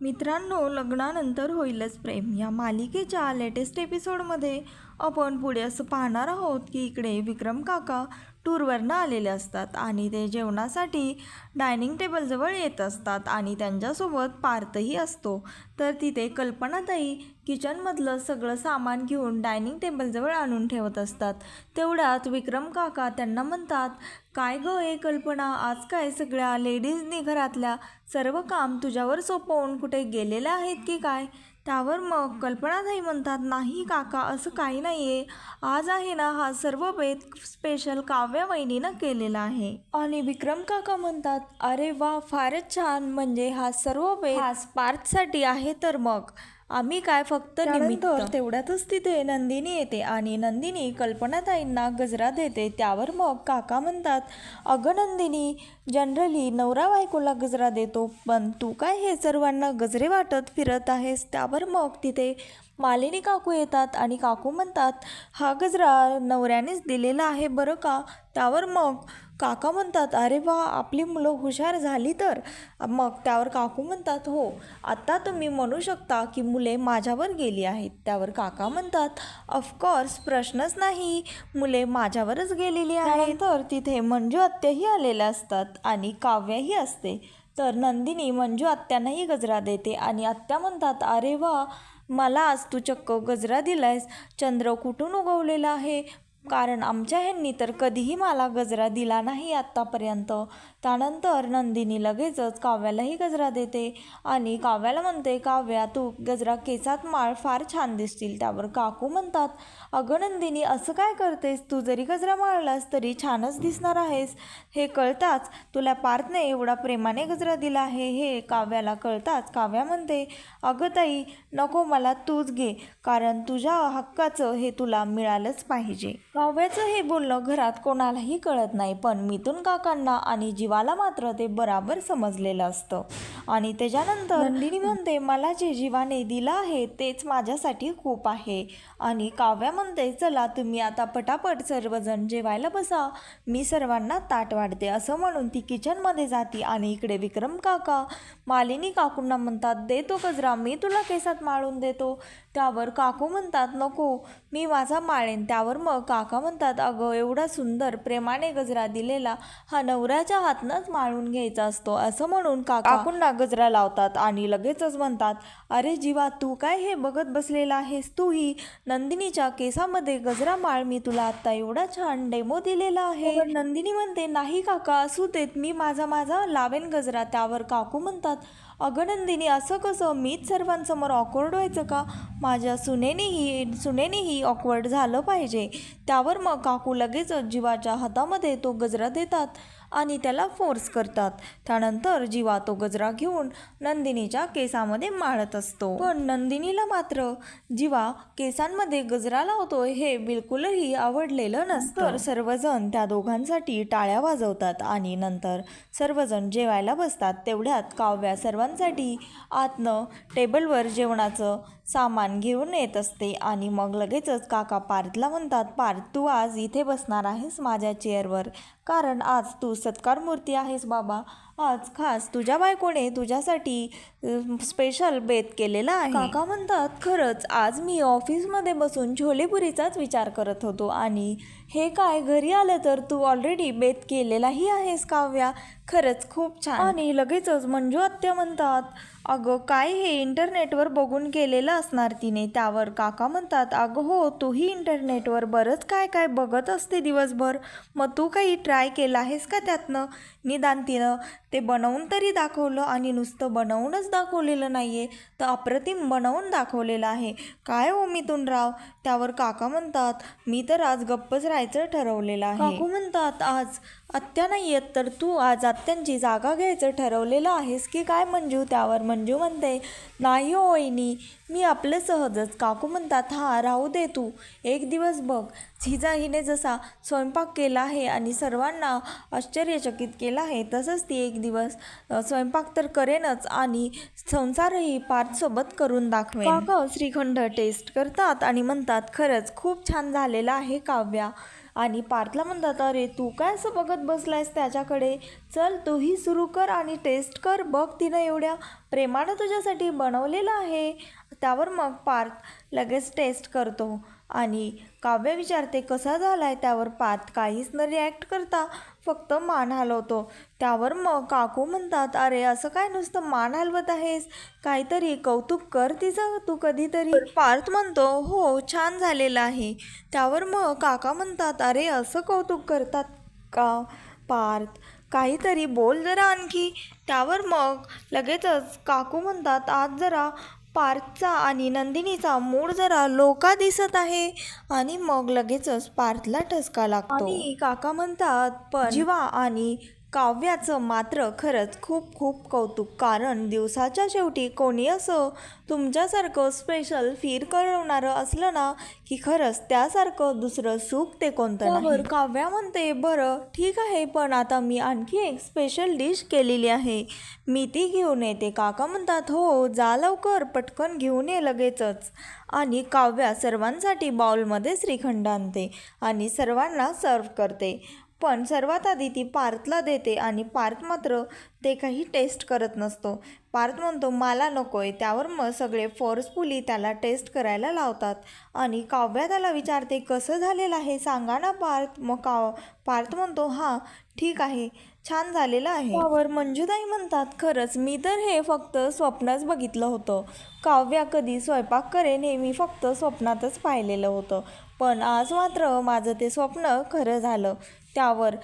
मित्रांनो लग्नानंतर होईलच प्रेम. या मालिकेच्या लेटेस्ट एपिसोडमध्ये आपण पुढे असं पाहणार आहोत की इकडे विक्रम काका टूरवरनं आलेले असतात आणि ते जेवणासाठी डायनिंग टेबलजवळ येत असतात आणि त्यांच्यासोबत पार्थही असतो. तर तिथे कल्पनाताई किचनमधलं सगळं सामान घेऊन डायनिंग टेबलजवळ आणून ठेवत असतात. तेवढ्यात विक्रम काका त्यांना म्हणतात काय गं हे कल्पना? आज काय सगळ्या लेडीजनी घरातल्या सर्व काम तुझ्यावर सोपवून कुठे गेलेल्या आहेत की काय? त्यावर मग कल्पनाताई म्हणतात नाही काका असं काही नाही आहे आज आहे ना हा सर्व बेत स्पेशल काव्या वहिनीनं केलेला आहे. आणि विक्रम काका म्हणतात अरे वा फारच छान. म्हणजे हा सर्व बेत हा पार्थसाठी आहे तर मग. आम्ही काय फक्त निमित्त. तेवढ्यातच तिथे नंदिनी येते आणि नंदिनी कल्पनाताईंना गजरा देते. त्यावर मग काका म्हणतात अगं नंदिनी जनरली नवरा बायकोला गजरा देतो पण तू काय हे सर्वांना गजरे वाटत फिरत आहेस? त्यावर मग तिथे मालिनी काकू येतात आणि काकू म्हणतात हा गजरा नवऱ्यानेच दिलेला आहे बरं का? त्यावर मग काका म्हणतात अरे वा आपली मुलं हुशार झाली तर. मग त्यावर काकू म्हणतात हो आत्ता तुम्ही म्हणू शकता की मुले माझ्यावर गेली आहेत. त्यावर काका म्हणतात ऑफकोर्स प्रश्नच नाही. मुले माझ्यावरच गेलेली आहेत. तर तिथे मंजू आत्याही आलेल्या असतात आणि काव्याही असते. तर नंदिनी मंजू आत्यांनाही गजरा देते आणि आत्या म्हणतात अरे वा मला आज तू चक्क गजरा दिलायस. चंद्र कुठून उगवलेला आहे? कारण आमच्या ह्यांनी तर कधीही मला गजरा दिला नाही आत्तापर्यंत. त्यानंतर नंदिनी लगेचच काव्यालाही गजरा देते आणि काव्याला म्हणते काव्या तू गजरा केसात माळ फार छान दिसतील. त्यावर काकू म्हणतात अगं नंदिनी असं काय करतेस? तू जरी गजरा माळलास तरी छानच दिसणार आहेस. हे कळताच तुला पार्थने एवढा प्रेमाने गजरा दिला आहे. हे काव्याला कळताच काव्या म्हणते अगं ताई नको मला तूच घे कारण तुझ्या हक्काचं हे तुला मिळालंच पाहिजे. काव्याचं हे बोलणं घरात कोणालाही कळत नाही पण मिथून काकांना आणि जीवाला मात्र ते बराबर समजलेलं असतं. आणि त्याच्यानंतर नंदिनी म्हणते मला जे जीवाने दिलं आहे तेच माझ्यासाठी खूप आहे. आणि काव्या म्हणते चला तुम्ही आता पटापट सर्वजण जेवायला बसा. मी सर्वांना ताट वाढते. असं म्हणून ती किचनमध्ये जाते आणि इकडे विक्रम काका मालिनी काकूंना म्हणतात देतो गजरा मी तुला केसात माळून देतो. त्यावर काकू म्हणतात नको मी माझा माळेन. त्यावर मग काका म्हणतात अगं एवढा सुंदर प्रेमाने गजरा दिलेला हा नवऱ्याच्या हातनंच माळून घ्यायचा असतो. असं म्हणून काका काकूंना गजरा लावतात आणि लगेचच म्हणतात अरे जीवा तू काय हे बघत बसलेला आहेस? तूही नंदिनीच्या केसामध्ये गजरा माळ मी तुला आता एवढा छान डेमो दिलेला आहे. नंदिनी म्हणते नाही काका असू देत मी माझा माझा लावेन गजरा. त्यावर काकू म्हणतात अगं नंदिनी असं कसं? मीच सर्वांसमोर ऑकवर्ड व्हायचं का? माझ्या सुनेनेही सुनेनेही ऑकवर्ड झालं पाहिजे. त्यावर मग काकू लगेचच जीवाच्या हातामध्ये तो गजरा देतात. आणि त्याला फोर्स करतात. त्यानंतर जीवा तो गजरा घेऊन नंदिनीच्या केसामध्ये माळत असतो. पण नंदिनीला मात्र जीवा केसांमध्ये गजरा लावतोय हे बिलकुलही आवडलेलं नसतं. तर सर्वजण त्या दोघांसाठी टाळ्या वाजवतात आणि नंतर सर्वजण जेवायला बसतात. तेवढ्यात काव्या सर्वांसाठी आतनं टेबलवर जेवणाचं सामान घेऊन येत असते आणि मग लगेचच काका पार्थला म्हणतात पार्थ तू आज इथे बसणार आहेस माझ्या चेअरवर. कारण आज तू सत्कार मूर्ती आहेस बाबा. आज खास तुझ्या बायकोने तुझ्यासाठी स्पेशल बेत केलेला आहे. काका म्हणतात खरंच आज मी ऑफिसमध्ये बसून छोलेपुरीचाच विचार करत होतो आणि हे काय घरी आलं तर तू ऑलरेडी बेत केलेलाही आहेस काव्या. खरंच खूप छान. आणि लगेचच मंजू आत्या म्हणतात अगं काय हे इंटरनेटवर बघून केलेलं असणार तिने? त्यावर काका म्हणतात अगं हो तूही इंटरनेटवर बरंच काय काय बघत असते दिवसभर. मग तू काही ट्राय केलं आहेस का त्यातनं? निदान तिनं ते बनवून तरी दाखवलं आणि नुसतं बनवूनच दाखवलेलं नाही आहे तर अप्रतिम बनवून दाखवलेलं आहे. काय हो मिथून राव त्यावर काका म्हणतात मी तर आज गप्पच राहायचं ठरवलेलं आहे. काकू म्हणतात आज आत्या नाही आहेत तर तू आज आत्यांची जागा घ्यायचं ठरवलेलं आहेस की काय मंजू? त्यावर मंजू म्हणते नाही हो वहिनी मी आपलं सहजच काकू म्हणतात हां राहू दे तू एक दिवस बघ. हिजा हिने जसा स्वयंपाक केला आहे आणि सर्वांना आश्चर्यचकित केला आहे तसंच ती एक दिवस स्वयंपाक तर करेनच आणि संसारही पार्थसोबत करून दाखवेन. काका श्रीखंड टेस्ट करतात आणि म्हणतात खरंच खूप छान झालेला आहे काव्या. आणि पार्थला म्हणतात अरे तू काय असं बघत बसलायस त्याच्याकडे? चल तूही सुरू कर आणि टेस्ट कर बघ तिनं एवढ्या प्रेमानं तुझ्यासाठी बनवलेलं आहे. त्यावर मग पार्थ लगेच टेस्ट करतो. आणि काव्य विचारते कसा झाला आहे त्यावर? पात काहीच न रिॲक्ट करता फक्त मान हलवतो. त्यावर मग काकू म्हणतात अरे असं काय नुसतं मान हलवत आहेस? काहीतरी कौतुक कर तिचं तू कधीतरी पार्थ म्हणतो हो छान झालेलं आहे. त्यावर मग काका म्हणतात अरे असं कौतुक करतात का पार्थ? काहीतरी बोल जरा आणखी. त्यावर मग लगेचच काकू म्हणतात आज जरा पार्थचा आणि नंदिनीचा मूड जरा लोका दिसत आहे आणि मग लगेचच पार्थला ठसका लागतो. आणि काका म्हणतात पण जीवा आणि काव्याचं मात्र खरंच खूप खूप कौतुक कारण दिवसाच्या शेवटी कोणी असं तुमच्यासारखं स्पेशल फील करवणारं असलं ना की खरंच त्यासारखं दुसरं सुख ते कोणतं नाही. काव्या म्हणते बरं ठीक आहे पण आता मी आणखी एक स्पेशल डिश केलेली आहे. मी ती घेऊन येते. काका म्हणतात हो जा लवकर पटकन घेऊन ये लगेचच. आणि काव्या सर्वांसाठी बाउलमध्ये श्रीखंड आणते आणि सर्वांना सर्व करते. पण सर्वात आधी ती पार्थला देते आणि पार्थ मात्र ते काही टेस्ट करत नसतो. पार्थ म्हणतो मला नको आहे त्यावर मग सगळे फोर्सफुली त्याला टेस्ट करायला लावतात. आणि काव्या त्याला विचारते कसं झालेलं आहे? सांगा ना पार्थ. मग काव पार्थ म्हणतो हां ठीक आहे छान झालेलं आहे. त्यावर मंजुताई म्हणतात खरंच मी तर हे फक्त स्वप्नच बघितलं होतं. काव्या कधी स्वयंपाक करेन हे मी फक्त स्वप्नातच पाहिलेलं होतं. पण आज मात्र माझं ते स्वप्न खरं झालं. त्यावर.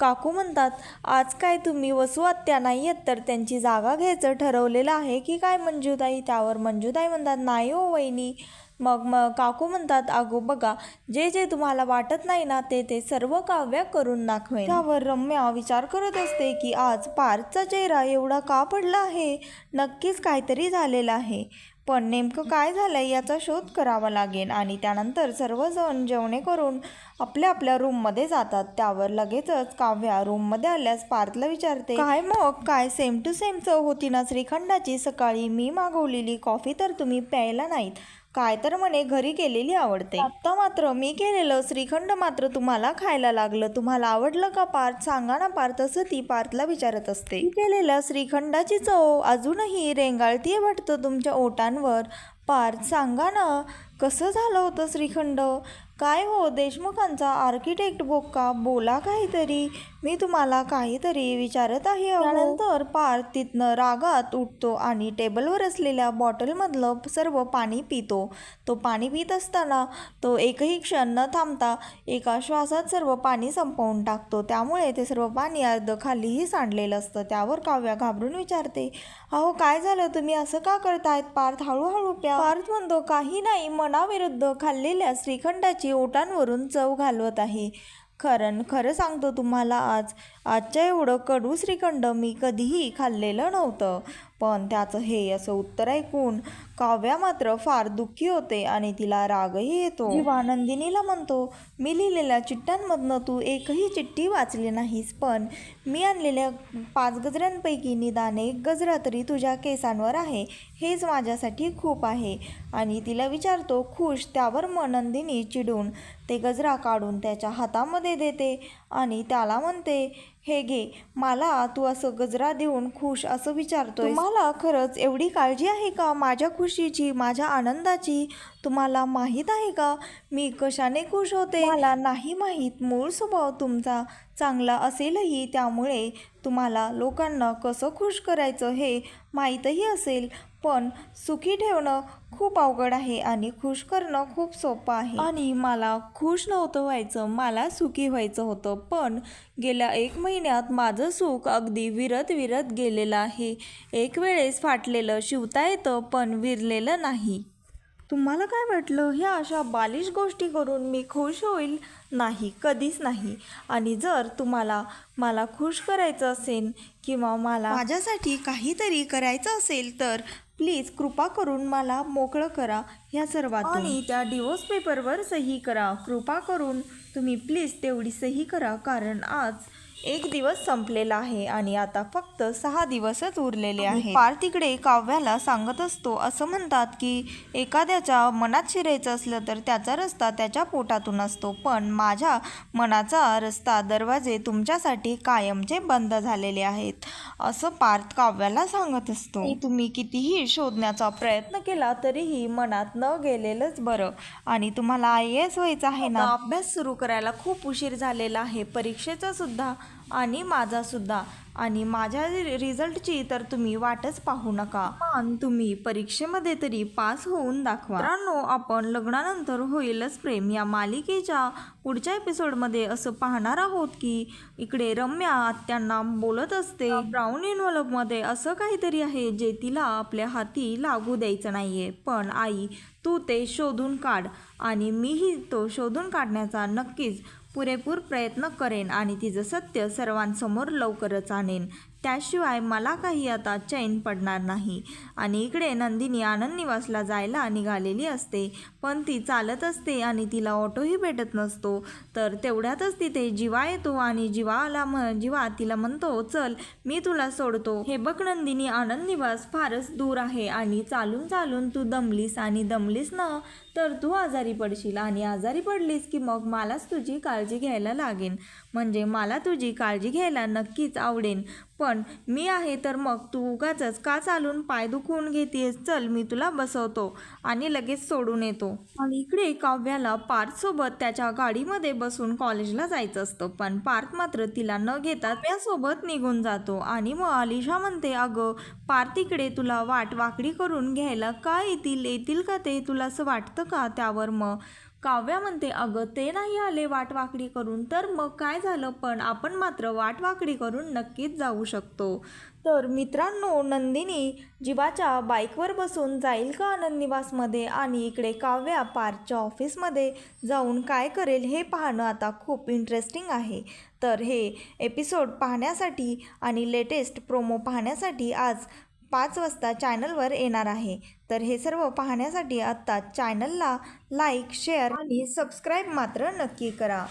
काकू म्हणतात आज काय तुम्ही वसुहत्या नाही आहेत तर त्यांची जागा घ्यायचं ठरवलेलं आहे की काय मंजूताई? त्यावर मंजूताई म्हणतात नाही हो वहिनी. मग मग काकू म्हणतात अगो बघा जे जे तुम्हाला वाटत नाही ना ते ते सर्व काव्य करून दाखवेन. त्यावर रम्या विचार करत असते की आज पार्थचा चेहरा एवढा का पडला आहे? नक्कीच काहीतरी झालेलं आहे. पण नेमकं काय झालं याचा शोध करावा लागेल आणि त्यानंतर सर्वजण जेवणे करून आपल्या आपल्या रूममध्ये जातात. त्यावर लगेचच काव्या रूममध्ये आल्यास पार्थला विचारते काय मग? काय सेम टू सेम चव होती ना श्रीखंडाची? सकाळी मी मागवलेली कॉफी तर तुम्ही प्यायला नाहीत. काय तर म्हणे घरी केलेली आवडते. आत्ता मात्र मी केलेलं श्रीखंड मात्र तुम्हाला खायला लागलं. तुम्हाला आवडलं का पार्थ सांगा ना पार्थ असं ती पार्थला विचारत असते. केलेल्या श्रीखंडाची चव अजूनही रेंगाळतीये वाटतं तुमच्या ओटांवर. पार्थ सांगा ना कसं झालं होतं श्रीखंड? काय हो देशमुखांचा आर्किटेक्ट बोक्का? बोला काहीतरी. मी तुम्हाला काहीतरी विचारत आहे त्यानंतर पार तिथनं रागात उठतो आणि टेबलवर असलेल्या बॉटलमधलं सर्व पाणी पितो. तो पाणी पित असताना तो एकही क्षण न थांबता एका श्वासात सर्व पाणी संपवून टाकतो. त्यामुळे ते सर्व पाणी अर्ध खालीही सांडलेलं असतं. त्यावर काव्या घाबरून विचारते अहो काय झालं? तुम्ही असं का करतायत? पार्थ हळूहळू प्या. पार्थ म्हणतो काही नाही मनाविरुद्ध खाल्लेल्या श्रीखंडाची ओटांवरून चव घालवत आहे. खरं खरं सांगतो तुम्हाला आज आजच्या एवढं कडू श्रीखंड मी कधीही खाल्लेलं नव्हतं. पण त्याचं हे असं उत्तर ऐकून काव्या मात्र फार दुःखी होते आणि तिला रागही येतो. जेव्हा नंदिनीला म्हणतो मी लिहिलेल्या चिठ्ठ्यांमधनं तू एकही चिठ्ठी वाचली नाहीस पण मी आणलेल्या पाच गजऱ्यांपैकी निदान एक गजरा तरी तुझ्या केसांवर आहे. हेच माझ्यासाठी खूप आहे. आणि तिला विचारतो खुश त्यावर मग नंदिनी चिडून ते गजरा काढून त्याच्या हातामध्ये देते. आणि त्याला म्हणते हे घे मला तू असं गजरा देऊन खुश असं विचारतोय मला खरंच एवढी काळजी आहे का माझ्या खुशीची माझ्या आनंदाची? तुम्हाला माहीत आहे का मी कशाने खुश होते? मला नाही माहीत मूळ स्वभाव तुमचा. चांगला असेलही त्यामुळे तुम्हाला लोकांना कसं खुश करायचं हे माहीतही असेल. पण सुखी ठेवणं खूप अवघड आहे आणि खुश करणं खूप सोपं आहे. आणि मला खुश नव्हतं व्हायचं मला सुखी व्हायचं होतं. पण गेल्या एक महिन्यात माझं सुख अगदी विरत विरत गेलेलं आहे. एक वेळेस फाटलेलं शिवता येतं पण विरलेलं नाही. तुम्हाला काय वाटलं? ह्या अशा बालिश गोष्टी करून मी खुश होईल? नाही कधीच नाही. आणि जर तुम्हाला मला खुश करायचं असेल किंवा मला माझ्यासाठी काहीतरी करायचं असेल तर प्लीज कृपा करून मला मोकळं करा ह्या सर्वात आणि त्या डिवोर्स पेपरवर सही करा. कृपा करून तुम्ही प्लीज तेवढी सही करा. कारण आज एक दिवस संपलेला आहे आणि आता फक्त सहा दिवसच उरलेले आहेत. पार्थ तिकडे काव्याला सांगत असतो असं म्हणतात की एखाद्याच्या मनात शिरायचं असलं तर त्याचा रस्ता त्याच्या पोटातून असतो. पण माझ्या मनाचा रस्ता दरवाजे तुमच्यासाठी कायमचे बंद झालेले आहेत असं पार्थ काव्याला सांगत असतो. तुम्ही कितीही शोधण्याचा प्रयत्न केला तरीही मनात न गेलेलंच बरं. आणि तुम्हाला आय एस व्हायचं आहे ना? अभ्यास सुरू करायला खूप उशीर झालेला आहे. परीक्षेचा सुद्धा आणि माझा सुद्धा. आणि माझ्या रिझल्टची तर तुम्ही वाटच पाहू नका. पण तुम्ही परीक्षेमध्ये तरी पास होऊन दाखवा. मित्रांनो आपण लग्नानंतर होईलच प्रेम. या मालिकेच्या पुढच्या एपिसोडमध्ये असं पाहणार आहोत की इकडे रम्या आत्यांना बोलत असते ब्राऊन मध्ये असं काहीतरी आहे जे तिला आपल्या हाती लागू द्यायचं नाहीये. पण आई तू ते शोधून काढ. आणि मीही तो शोधून काढण्याचा नक्कीच पुरेपूर प्रयत्न करेन आणि तिचं सत्य सर्वांसमोर लवकरच आणेन. त्याशिवाय मला काही आता चैन पडणार नाही. आणि इकडे नंदिनी आनंद निवासला जायला निघालेली असते. पण ती चालत असते आणि तिला ऑटोही भेटत नसतो. तर तेवढ्यातच तिथे जिवा येतो आणि जिवाला म जिवा तिला म्हणतो चल मी तुला सोडतो. हे बघ नंदिनी आनंद निवास फारच दूर आहे आणि चालून चालून तू दमलीस आणि दमलीस ना तर तू आजारी पडशील आणि आजारी पडलीस की मग मलाच तुझी काळजी घ्यायला लागेन. म्हणजे मला तुझी काळजी घ्यायला नक्कीच आवडेन. पण मी आहे तर मग तू उगाचच का चालून पाय दुखवून घेतेस? चल मी तुला बसवतो आणि लगेच सोडून येतो. आणि इकडे काव्याला पार्थसोबत त्याच्या गाडीमध्ये बसून कॉलेजला जायचं असतं पण पार्थ मात्र तिला न घेता त्यासोबत निघून जातो. आणि मग अलिशा म्हणते अगं पार्थ इकडे तुला वाट वाकडी करून घ्यायला का येतील? येतील का ते? तुला असं वाटतं का त्यावर मग? काव्या म्हणते अगं ते नाही आले वाटवाकडी करून तर मग काय झालं? पण आपण मात्र वाटवाकडी करून नक्कीच जाऊ शकतो. तर मित्रांनो नंदिनी जीवाच्या बाईकवर बसून जाईल का आनंदनिवासमध्ये आणि इकडे काव्या पार्कच्या ऑफिसमध्ये जाऊन काय करेल हे पाहणं आता खूप इंटरेस्टिंग आहे. तर हे एपिसोड पाहण्यासाठी आणि लेटेस्ट प्रोमो पाहण्यासाठी आज पाच वाजता चॅनलवर येणार आहे. तर हे सर्व पाहण्यासाठी आत्ता चॅनलला लाईक शेअर आणि सबस्क्राईब मात्र नक्की करा.